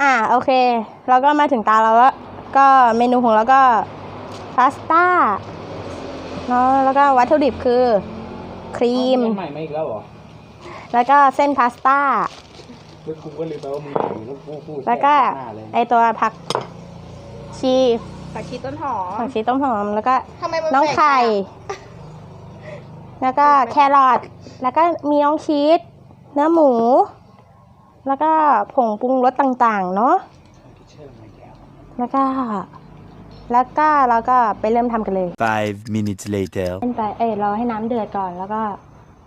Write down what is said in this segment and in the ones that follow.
อ่าโอเค เราก็มาถึงตาเราแล้ว ก็เมนูของเราก็พาสต้าเนาะแล้วก็วัตถุดิบคือครีม ใหม่มาอีกแล้วเหรอแล้วก็เส้นพาสต้า เมื่อกูก็ลืมไปว่ามึงถือแล้วกูพูดแล้วก็หน้าเลยไอตัวผักชีผักชีต้นหอมผักชีต้มหอมแล้วก็ทำไมมันน้องแปลกไข่ แล้วก็แครอทแล้วก็มีน้องชีสเนื้อหมู แล้วก็ผงปรุงรสต่างๆ เนาะเชื่อมาอีกแล้วแล้วก็ แล้วก็เราก็ไปเริ่มทำกันเลย Five minutes later. เส้นไปเอ้ยเราให้น้ำเดือดก่อนแล้วก็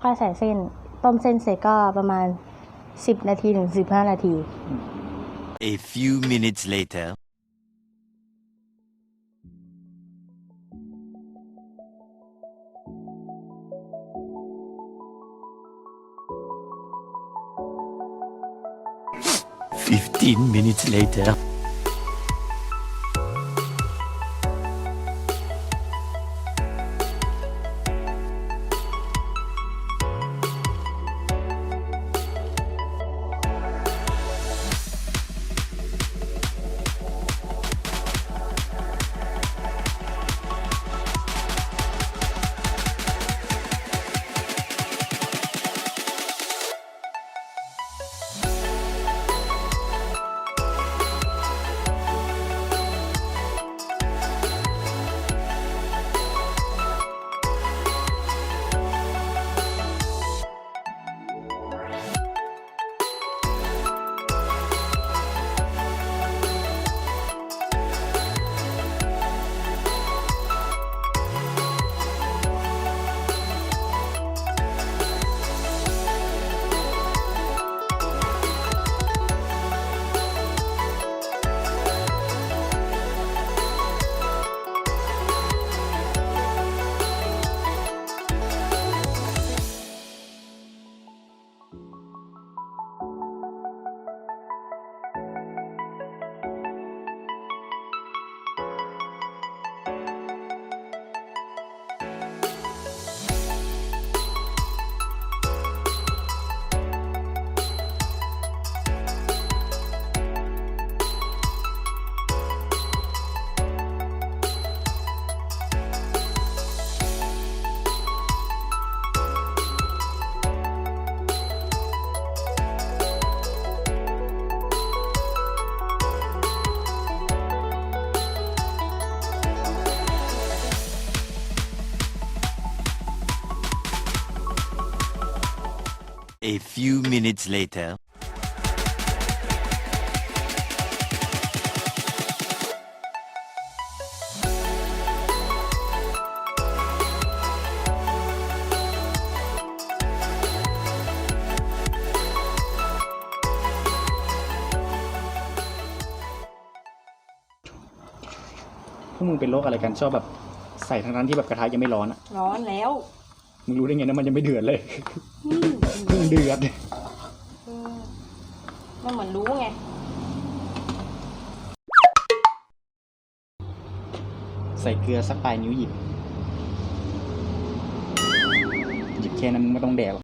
ค่อยใส่เส้น ต้มเส้นเสร็จก็ประมาณ 10 นาทีถึง15 นาที A few minutes later. Fifteen minutes later. A few minutes later. พวกมึงเป็นโรคอะไรกันชอบแบบใส่ทั้งนั้นที่แบบกระทะยังไม่ร้อนอะร้อนแล้ว มึงรู้ได้ไงนะมันยังไม่เดือดเลยเพิ่ง เดือดมันเหมือนรู้ไง ใส่เกลือสักปลายนิ้วหยิบ หยิบแค่นั้นมึงไม่ต้องแดกหรอก